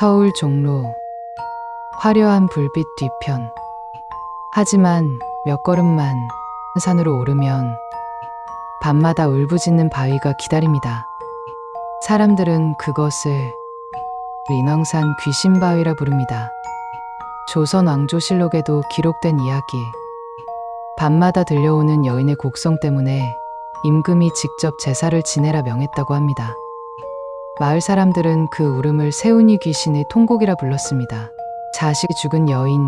서울 종로 화려한 불빛 뒤편 하지만 몇 걸음만 산으로 오르면 밤마다 울부짖는 바위가 기다립니다. 사람들은 그것을 인왕산 귀신바위라 부릅니다. 조선 왕조실록에도 기록된 이야기. 밤마다 들려오는 여인의 곡성 때문에 임금이 직접 제사를 지내라 명했다고 합니다. 마을 사람들은 그 울음을 세운이 귀신의 통곡이라 불렀습니다. 자식이 죽은 여인,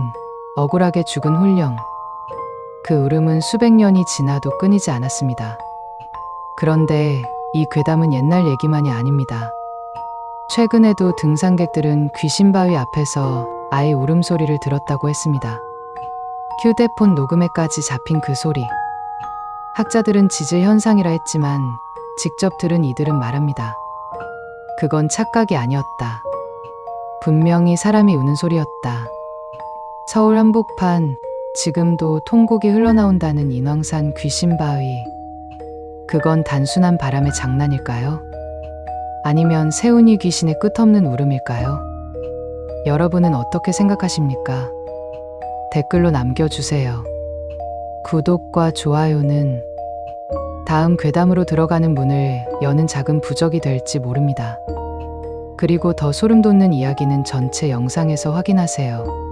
억울하게 죽은 훌령. 그 울음은 수백 년이 지나도 끊이지 않았습니다. 그런데 이 괴담은 옛날 얘기만이 아닙니다. 최근에도 등산객들은 귀신바위 앞에서 아이 울음소리를 들었다고 했습니다. 휴대폰 녹음에까지 잡힌 그 소리. 학자들은 지질 현상이라 했지만 직접 들은 이들은 말합니다. 그건 착각이 아니었다. 분명히 사람이 우는 소리였다. 서울 한복판 지금도 통곡이 흘러나온다는 인왕산 귀신바위. 그건 단순한 바람의 장난일까요? 아니면 세운이 귀신의 끝없는 울음일까요? 여러분은 어떻게 생각하십니까? 댓글로 남겨주세요. 구독과 좋아요는 다음 괴담으로 들어가는 문을 여는 작은 부적이 될지 모릅니다. 그리고 더 소름 돋는 이야기는 전체 영상에서 확인하세요.